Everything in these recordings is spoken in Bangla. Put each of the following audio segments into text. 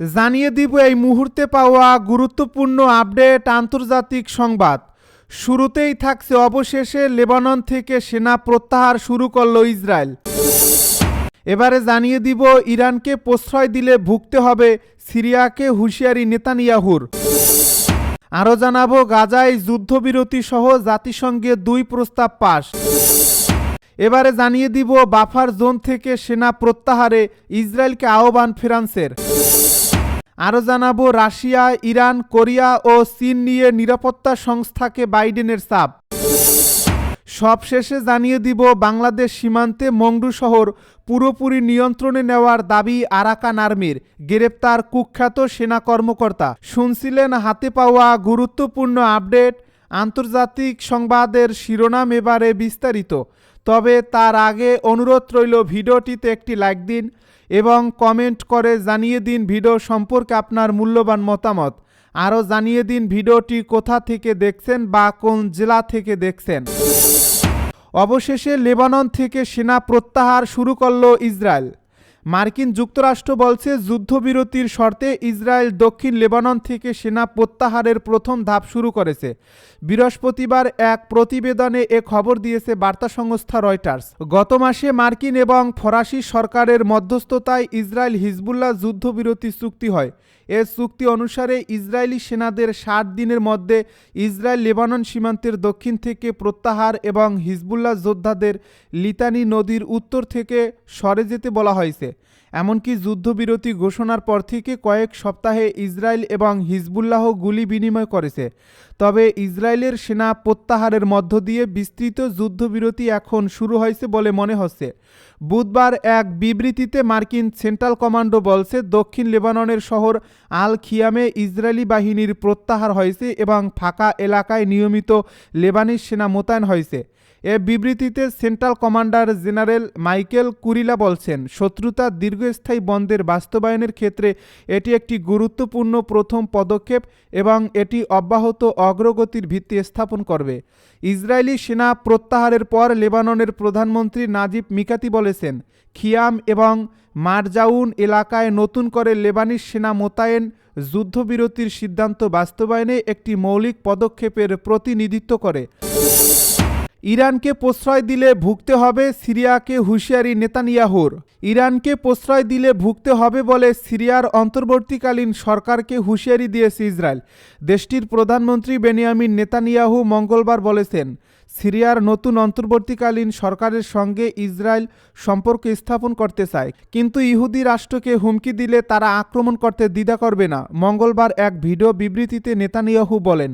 জানিয়ে দিব এই মুহূর্তে পাওয়া গুরুত্বপূর্ণ আপডেট আন্তর্জাতিক সংবাদ। শুরুতেই থাকছে অবশেষে লেবানন থেকে সেনা প্রত্যাহার শুরু করল ইসরায়েল। এবারে জানিয়ে দিব ইরানকে প্রশ্রয় দিলে ভুগতে হবে সিরিয়াকে হুঁশিয়ারি নেতানিয়াহুর। আরও জানাব, গাজায় যুদ্ধবিরতি সহ জাতিসংঘে দুই প্রস্তাব পাশ এবারে জানিয়ে দিব বাফার জোন থেকে সেনা প্রত্যাহারে ইসরায়েলকে আহ্বান ফ্রান্সের। আরও জানাব, রাশিয়া, ইরান, কোরিয়া ও চীন নিয়ে নিরাপত্তা সংস্থাকে বাইডেনের চাপ। সবশেষে জানিয়ে দিব, বাংলাদেশ সীমান্তে মংডু শহর পুরোপুরি নিয়ন্ত্রণে নেওয়ার দাবি আরাকান আর্মির। গ্রেপ্তার কুখ্যাত সেনা কর্মকর্তা। শুনছিলেন, হাতে পাওয়া গুরুত্বপূর্ণ আপডেট। আন্তর্জাতিক সংবাদের শিরোনাম এবারে বিস্তারিত। তবে তার আগে অনুরোধ রইল ভিডিওটিতে একটি লাইক দিন এবং কমেন্ট করে জানিয়ে দিন ভিডিও সম্পর্কে আপনার মূল্যবান মতামত। আরও জানিয়ে দিন ভিডিওটি কোথা থেকে দেখছেন বা কোন জেলা থেকে দেখছেন। অবশেষে লেবানন থেকে সেনা প্রত্যাহার শুরু করল ইসরায়েল। মার্কিন যুক্তরাষ্ট্র বলছে যুদ্ধবিরতির শর্তে ইসরায়েল দক্ষিণ লেবানন থেকে সেনা প্রত্যাহারের প্রথম ধাপ শুরু করেছে। বৃহস্পতিবার এক প্রতিবেদনে এ খবর দিয়েছে বার্তা সংস্থা রয়টার্স। গত মাসে মার্কিন এবং ফরাসি সরকারের মধ্যস্থতায় ইসরায়েল হিজবুল্লাহ যুদ্ধবিরতি চুক্তি হয়। এ চুক্তি অনুসারে ইসরায়েলি সেনাদের ষাট দিনের মধ্যে ইসরায়েল লেবানন সীমান্তের দক্ষিণ থেকে প্রত্যাহার এবং হিজবুল্লাহ যোদ্ধাদের লিতানি নদীর উত্তর থেকে সরে যেতে বলা হয়েছে। এমনকি যুদ্ধবিরতি ঘোষণার পর থেকে কয়েক সপ্তাহে ইসরায়েল এবং হিজবুল্লাহ গুলি বিনিময় করেছে। তবে ইসরায়েলের সেনা প্রত্যাহারের মধ্য দিয়ে বিস্তৃত যুদ্ধবিরতি এখন শুরু হয়েছে বলে মনে হচ্ছে। বুধবার এক বিবৃতিতে মার্কিন সেন্ট্রাল কমান্ডো বলছে, দক্ষিণ লেবাননের শহর আল খিয়ামে ইসরায়েলি বাহিনীর প্রত্যাহার হয়েছে এবং ফাঁকা এলাকায় নিয়মিত লেবানিজ সেনা মোতায়েন হয়েছে। এ বিবৃতিতে central commander general Michael Kurilla বলছেন শত্রুতার দীর্ঘস্থায়ী বন্ধের বাস্তবায়নের ক্ষেত্রে এটি একটি গুরুত্বপূর্ণ প্রথম পদক্ষেপ এবং এটি অব্যাহত অগ্রগতির ভিত্তি স্থাপন করবে। ইসরায়েলি সেনা প্রত্যাহারের পর লেবাননের প্রধানমন্ত্রী নাজিব মিকাতি বলেছেন, খিয়াম এবং মারজাউন এলাকায় নতুন করে লেবানিস সেনা মোতায়েন যুদ্ধবিরতির সিদ্ধান্ত বাস্তবায়নে একটি মৌলিক পদক্ষেপের প্রতিনিধিত্ব করে। ইরানকে প্রশ্রয় দিলে ভুগতে হবে সিরিয়াকে হুঁশিয়ারি নেতানিয়াহুর। ইরানকে প্রশ্রয় দিলে ভুগতে হবে বলে সিরিয়ার অন্তর্বর্তীকালীন সরকারকে হুঁশিয়ারি দিয়েছে ইসরায়েল। দেশটির প্রধানমন্ত্রী বেনিয়ামিন নেতানিয়াহু মঙ্গলবার বলেছেন সিরিয়ার নতুন অন্তর্বর্তীকালীন সরকারের সঙ্গে ইসরায়েল সম্পর্ক স্থাপন করতে চায়। কিন্তু ইহুদি রাষ্ট্রকে হুমকি দিলে তারা আক্রমণ করতে দ্বিধা করবে না। মঙ্গলবার এক ভিডিও বিবৃতিতে নেতানিয়াহু বলেন,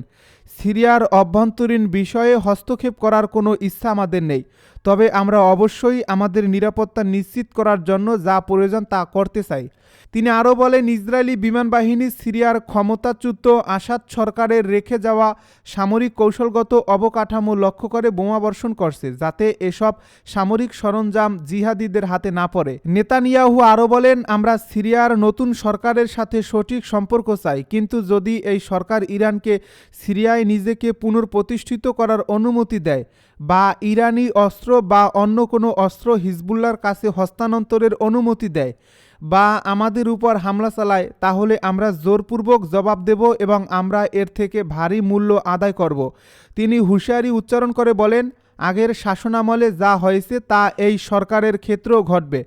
সিরিয়ার অভ্যন্তরীণ বিষয়ে হস্তক্ষেপ করার কোনো ইচ্ছা আমাদের নেই। তবে আমরা অবশ্যই আমাদের নিরাপত্তা নিশ্চিত করার জন্য যা প্রয়োজন তা করতে চাই। তিনি আরও বলেন, ইসরায়েলি বিমান বাহিনী সিরিয়ার ক্ষমতাচ্যুত আসাদ সরকারের রেখে যাওয়া সামরিক কৌশলগত অবকাঠামো লক্ষ্য করে বোমাবর্ষণ করছে, যাতে এসব সামরিক সরঞ্জাম জিহাদিদের হাতে না পড়ে। নেতানিয়াহু আরও বলেন, আমরা সিরিয়ার নতুন সরকারের সাথে সঠিক সম্পর্ক চাই, কিন্তু যদি এই সরকার ইরানকে সিরিয়ায় নিজেকে পুনর্প্রতিষ্ঠিত করার অনুমতি দেয় বা ইরানি অস্ত্র বা অন্য কোনো অস্ত্র হিজবুল্লার কাছে হস্তান্তরের অনুমতি দেয় বা আমাদের উপর হামলা চালায়, তাহলে আমরা জোরপূর্বক জবাব দেব এবং আমরা এর থেকে ভারী মূল্য আদায় করব। তিনি হুঁশিয়ারি উচ্চারণ করে বলেন, আগের শাসনামলে যা হয়েছে তা এই সরকারের ক্ষেত্রেও ঘটবে।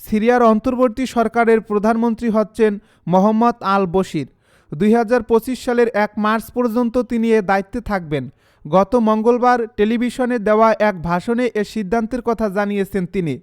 সিরিয়ার অন্তর্বর্তী সরকারের প্রধানমন্ত্রী হচ্ছেন মোহাম্মদ আল বশির দুই হাজার পঁচিশ সালের এক মার্চ পর্যন্ত তিনি এ দায়িত্বে থাকবেন। গত মঙ্গলবার টেলিভিশনে দেওয়া এক ভাষণে এ সিদ্ধান্তের কথা জানিয়েছেন তিনি।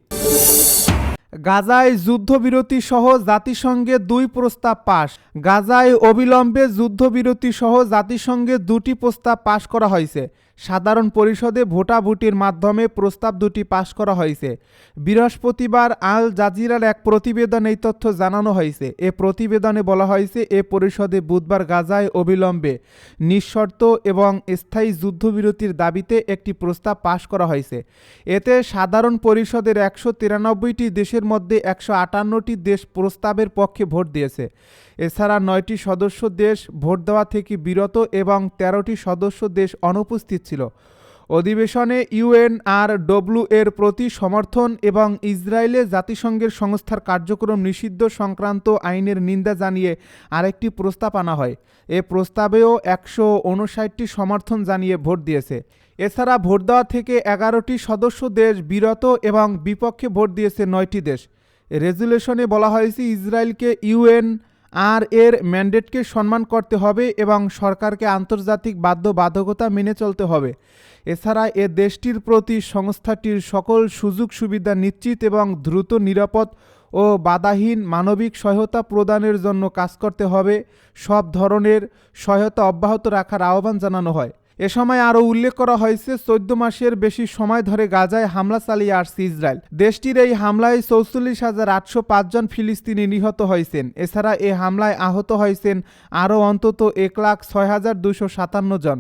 গাজায় যুদ্ধবিরতি সহ জাতিসংঘে দুই প্রস্তাব পাশ। গাজায় অবিলম্বে যুদ্ধবিরতি সহ জাতিসংঘে দুটি প্রস্তাব পাশ করা হয়েছে। সাধারণ পরিষদে ভোটাভুটির মাধ্যমে প্রস্তাব দুটি পাশ করা হয়েছে। বৃহস্পতিবার আল জাজিরার এক প্রতিবেদনে এই তথ্য জানানো হয়েছে। এ প্রতিবেদনে বলা হয়েছে, এ পরিষদে বুধবার গাজায় অবিলম্বে নিঃশর্ত এবং স্থায়ী যুদ্ধবিরতির দাবিতে একটি প্রস্তাব পাশ করা হয়েছে। এতে সাধারণ পরিষদের একশো তিরানব্বইটি দেশের মধ্যে একশো আটান্নটি দেশ প্রস্তাবের পক্ষে ভোট দিয়েছে। এছাড়া নয়টি সদস্য দেশ ভোট দেওয়া থেকে বিরত এবং তেরোটি সদস্য দেশ অনুপস্থিত ছিল। অধিবেশনে ইউএন আর ডব্লিউ এর প্রতি সমর্থন এবং ইসরায়েলে জাতিসংঘের সংস্থার কার্যক্রম নিষিদ্ধ সংক্রান্ত আইনের নিন্দা জানিয়ে আরেকটি প্রস্তাব আনা হয়। এ প্রস্তাবেও একশো উনষাটটি সমর্থন জানিয়ে ভোট দিয়েছে। এছাড়া ভোট দেওয়া থেকে এগারোটি সদস্য দেশ বিরত এবং বিপক্ষে ভোট দিয়েছে নয়টি দেশ। রেজুলেশনে বলা হয়েছে ইসরায়েলকে ইউএন আর এর ম্যান্ডেটকে সম্মান করতে হবে এবং সরকারকে আন্তর্জাতিক বাধ্যবাধকতা মেনে চলতে হবে। এছাড়া এ দেশটির প্রতি সংস্থাটির সকল সুযোগ সুবিধা নিশ্চিত এবং দ্রুত নিরাপদ ও বাধাহীন মানবিক সহায়তা প্রদানের জন্য কাজ করতে হবে। সব ধরনের সহায়তা অব্যাহত রাখার আহ্বান জানানো হয়। এ সময় আরও উল্লেখ করা হয়েছে, চোদ্দ মাসের বেশি সময় ধরে গাজায় হামলা চালিয়ে আসছে ইসরায়েল। দেশটির এই হামলায় চৌচল্লিশ হাজার আটশো পাঁচজন ফিলিস্তিনি নিহত হয়েছেন। এছাড়া এ হামলায় আহত হয়েছেন আরও অন্তত এক লাখ ছয় হাজার দুশো সাতান্ন জন।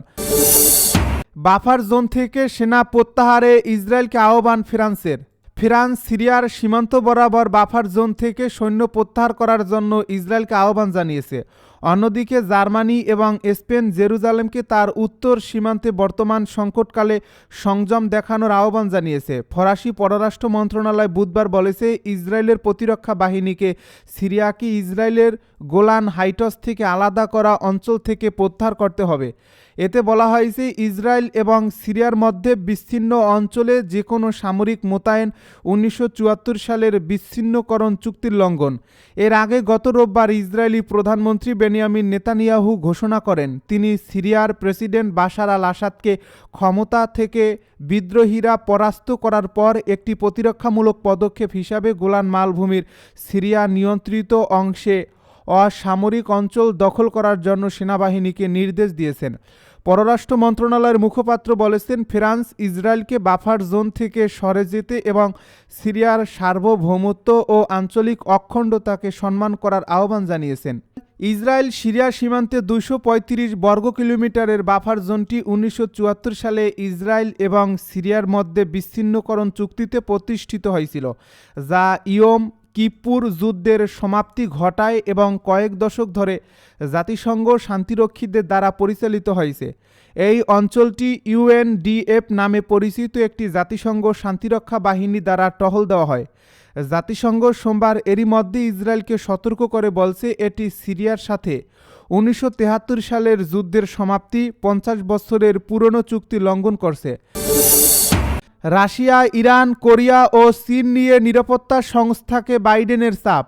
বাফার জোন থেকে সেনা প্রত্যাহারে ইসরায়েলকে আহ্বান ফ্রান্সের। ফ্রান্স সিরিয়ার সীমান্ত বরাবর বাফার জোন থেকে সৈন্য প্রত্যাহার করার জন্য ইসরায়েলকে আহ্বান জানিয়েছে। অন্যদিকে জার্মানি এবং স্পেন জেরুজালেমকে তার উত্তর সীমান্তে বর্তমান সংকটকালে সংযম দেখানোর আহ্বান জানিয়েছে। ফরাসি পররাষ্ট্র মন্ত্রণালয় বুধবার বলেছে, ইসরায়েলের প্রতিরক্ষা বাহিনীকে সিরিয়াকে ইসরায়েলের গোলান হাইটস থেকে আলাদা করা অঞ্চল থেকে প্রত্যাহার করতে হবে। এতে বলা হয়েছে ইসরায়েল এবং সিরিয়ার মধ্যে বিচ্ছিন্ন অঞ্চলে যে কোনো সামরিক মোতায়েন উনিশশো চুয়াত্তর সালের বিচ্ছিন্নকরণ চুক্তির লঙ্ঘন। এর আগে গত রোববার ইসরায়েলি প্রধানমন্ত্রী বেনিয়ামিন নেতানিয়াহু ঘোষণা করেন, তিনি সিরিয়ার প্রেসিডেন্ট বাশার আল আসাদকে ক্ষমতা থেকে বিদ্রোহীরা পরাস্ত করার পর একটি প্রতিরক্ষামূলক পদক্ষেপ হিসাবে গোলান মালভূমির সিরিয়া নিয়ন্ত্রিত অংশে অসামরিক অঞ্চল দখল করার জন্য সেনাবাহিনীকে নির্দেশ দিয়েছেন। পররাষ্ট্র মন্ত্রণালয়ের মুখপাত্র বলেছেন, ফ্রান্স ইসরায়েলকে বাফার জোন থেকে সরে যেতে এবং সিরিয়ার সার্বভৌমত্ব ও আঞ্চলিক অখণ্ডতাকে সম্মান করার আহ্বান জানিয়েছেন। ইসরায়েল সিরিয়া সীমান্তে পঁয়ত্রিশ বর্গ কিলোমিটারের বাফার জোনটি উনিশশো চুয়াত্তর সালে ইসরায়েল এবং সিরিয়ার মধ্যে বিচ্ছিন্নকরণ চুক্তিতে প্রতিষ্ঠিত হয়েছিল, যা ইয়ম কিপ্পুর যুদ্ধের সমাপ্তি ঘটায় এবং কয়েক দশক ধরে জাতিসংঘ শান্তিরক্ষীদের দ্বারা পরিচালিত হয়েছে। এই অঞ্চলটি ইউএনডিএফ নামে পরিচিত একটি জাতিসংঘ শান্তিরক্ষা বাহিনী দ্বারা টহল দেওয়া হয়। জাতিসংঘ সোমবার এরই মধ্যে ইসরায়েলকে সতর্ক করে বলছে, এটি সিরিয়ার সাথে। উনিশশো সালের যুদ্ধের সমাপ্তি পঞ্চাশ বছরের পুরনো চুক্তি লঙ্ঘন করছে। রাশিয়া, ইরান, কোরিয়া ও চীন নিয়ে নিরাপত্তা সংস্থাকে বাইডেনের চাপ।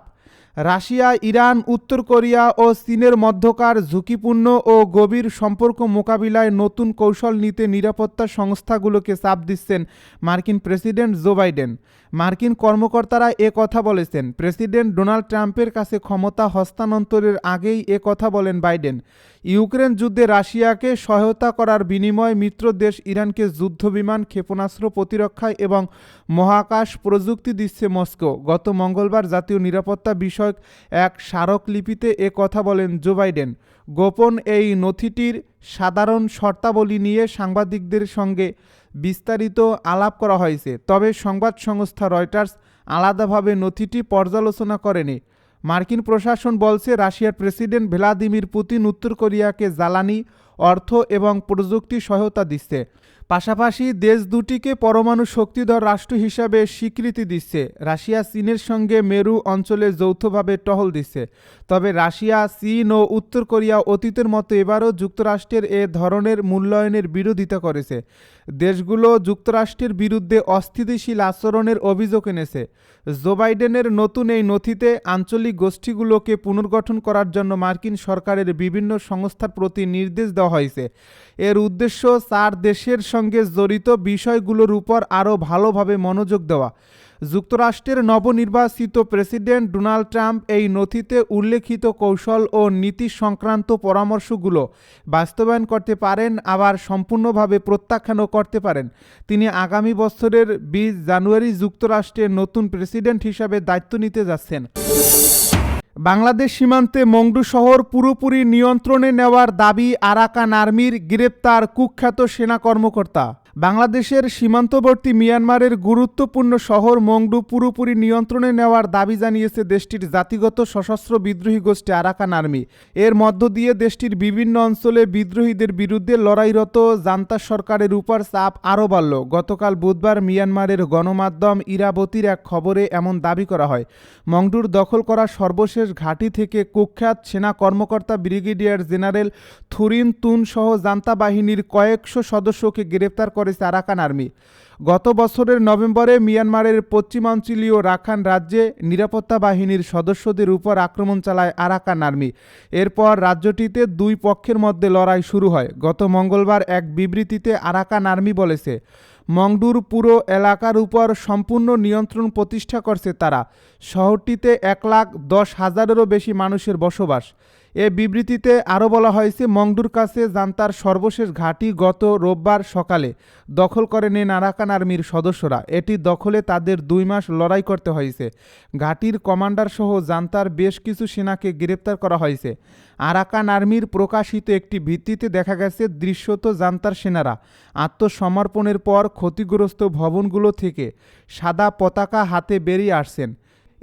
রাশিয়া, ইরান, উত্তর কোরিয়া ও চীনের মধ্যকার ঝুঁকিপূর্ণ ও গভীর সম্পর্ক মোকাবিলায় নতুন কৌশল নিতে নিরাপত্তা সংস্থাগুলোকে চাপ দিচ্ছেন মার্কিন প্রেসিডেন্ট জো বাইডেন। মার্কিন কর্মকর্তারা এ কথা বলেছেন। প্রেসিডেন্ট ডোনাল্ড ট্রাম্পের কাছে ক্ষমতা হস্তান্তরের আগেই এ কথা বলেন বাইডেন। ইউক্রেন যুদ্ধে রাশিয়াকে সহায়তা করার বিনিময়ে মিত্র দেশ ইরানকে যুদ্ধবিমান ক্ষেপণাস্ত্র প্রতিরক্ষা এবং মহাকাশ প্রযুক্তি দিচ্ছে মস্কো। গত মঙ্গলবার জাতীয় নিরাপত্তা বিষয়ক এক স্মারকলিপিতে এ কথা বলেন জো বাইডেন। গোপন এই নথিটির সাধারণ শর্তাবলী নিয়ে সাংবাদিকদের সঙ্গে বিস্তারিত আলাপ করা হয়েছে। তবে সংবাদ সংস্থা রয়টার্স আলাদাভাবে নথিটি পর্যালোচনা করেনি। মার্কিন প্রশাসন বলছে, রাশিয়ার প্রেসিডেন্ট ভ্লাদিমির পুতিন উত্তর কোরিয়াকে জ্বালানি, অর্থ এবং প্রযুক্তি সহায়তা দিচ্ছে। পাশাপাশি দেশ দুটিকে পরমাণু শক্তিধর রাষ্ট্র হিসাবে স্বীকৃতি দিচ্ছে। রাশিয়া চীনের সঙ্গে মেরু অঞ্চলে যৌথভাবে টহল দিচ্ছে। তবে রাশিয়া, চীন ও উত্তর কোরিয়া অতীতের মতো এবারও যুক্তরাষ্ট্রের এ ধরনের মূল্যায়নের বিরোধিতা করেছে। দেশগুলো যুক্তরাষ্ট্রের বিরুদ্ধে অস্থিতিশীল আচরণের অভিযোগ এনেছে। জো বাইডেনের নতুন এই নথিতে আঞ্চলিক গোষ্ঠীগুলোকে পুনর্গঠন করার জন্য মার্কিন সরকারের বিভিন্ন সংস্থার প্রতি নির্দেশ দেওয়া হয়েছে। এর উদ্দেশ্য চার দেশের সঙ্গে জড়িত বিষয়গুলোর উপর আরও ভালোভাবে মনোযোগ দেওয়া। যুক্তরাষ্ট্রের নবনির্বাচিত প্রেসিডেন্ট ডোনাল্ড ট্রাম্প এই নথিতে উল্লেখিত কৌশল ও নীতি সংক্রান্ত পরামর্শগুলো বাস্তবায়ন করতে পারেন, আবার সম্পূর্ণভাবে প্রত্যাখ্যানও করতে পারেন। তিনি আগামী বছরের বিশ জানুয়ারি যুক্তরাষ্ট্রের নতুন প্রেসিডেন্ট হিসাবে দায়িত্ব নিতে যাচ্ছেন। বাংলাদেশ সীমান্তে মংডু শহর পুরোপুরি নিয়ন্ত্রণে নেওয়ার দাবি আরাকান আর্মির গ্রেপ্তার কুখ্যাত সেনা কর্মকর্তা। বাংলাদেশের সীমান্তবর্তী মিয়ানমারের গুরুত্বপূর্ণ শহর মংডু পুরোপুরি নিয়ন্ত্রণে নেওয়ার দাবি জানিয়েছে দেশটির জাতিগত সশস্ত্র বিদ্রোহী গোষ্ঠী আরাকান আর্মি। এর মধ্য দিয়ে দেশটির বিভিন্ন অঞ্চলে বিদ্রোহীদের বিরুদ্ধে লড়াইরত জান্তা সরকারের উপর চাপ আরও বাড়ল। গতকাল বুধবার মিয়ানমারের গণমাধ্যম ইরাবতীর এক খবরে এমন দাবি করা হয়, মংডুর দখল করা সর্বশেষ ঘাঁটি থেকে কুখ্যাত সেনা কর্মকর্তা ব্রিগেডিয়ার জেনারেল থুরিন তুন সহ জান্তা বাহিনীর কয়েকশো সদস্যকে গ্রেপ্তার করেছে আরাকান আর্মি। গত বছরের নভেম্বরে মিয়ানমারের পশ্চিমাঞ্চলীয় রাখান রাজ্যে নিরাপত্তা বাহিনীর সদস্যদের উপর আক্রমণ চালায় আরাকান আর্মি। এরপর রাজ্যটিতে দুই পক্ষের মধ্যে লড়াই শুরু হয়। গত মঙ্গলবার এক বিবৃতিতে আরাকান আর্মি বলেছে, মংডুর পুরো এলাকার উপর সম্পূর্ণ নিয়ন্ত্রণ প্রতিষ্ঠা করছে তারা। শহরটিতে এক লাখ দশ হাজারেরও বেশি মানুষের বসবাস। এ বিবৃতিতে আরও বলা হয়েছে, মংডুর কাছে জান্তার সর্বশেষ ঘাঁটি গত রোববার সকালে দখল করে নেন আরাকান আর্মির সদস্যরা। এটি দখলে তাদের দুই মাস লড়াই করতে হয়েছে। ঘাঁটির কমান্ডার সহ জান্তার বেশ কিছু সেনাকে গ্রেপ্তার করা হয়েছে। আরাকান আর্মির প্রকাশিত একটি ভিত্তিতে দেখা গেছে, দৃশ্যত জান্তার সেনারা আত্মসমর্পণের পর ক্ষতিগ্রস্ত ভবনগুলো থেকে সাদা পতাকা হাতে বেরিয়ে আসছেন।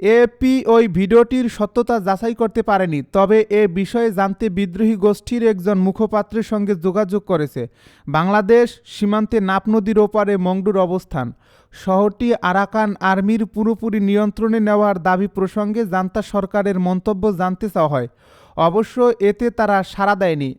এপি ওই ভিডিওটির সত্যতা যাচাই করতে পারেনি, তবে এ বিষয়ে জানতে বিদ্রোহী গোষ্ঠীর একজন মুখপাত্রের সঙ্গে যোগাযোগ করেছে। বাংলাদেশ সীমান্তে নাপ নদীর ওপারে মংডুর অবস্থান। শহরটি আরাকান আর্মির পুরোপুরি নিয়ন্ত্রণে নেওয়ার দাবি প্রসঙ্গে জান্তা সরকারের মন্তব্য জানতে চাওয়া হয়। অবশ্য এতে তারা সাড়া দেয়নি।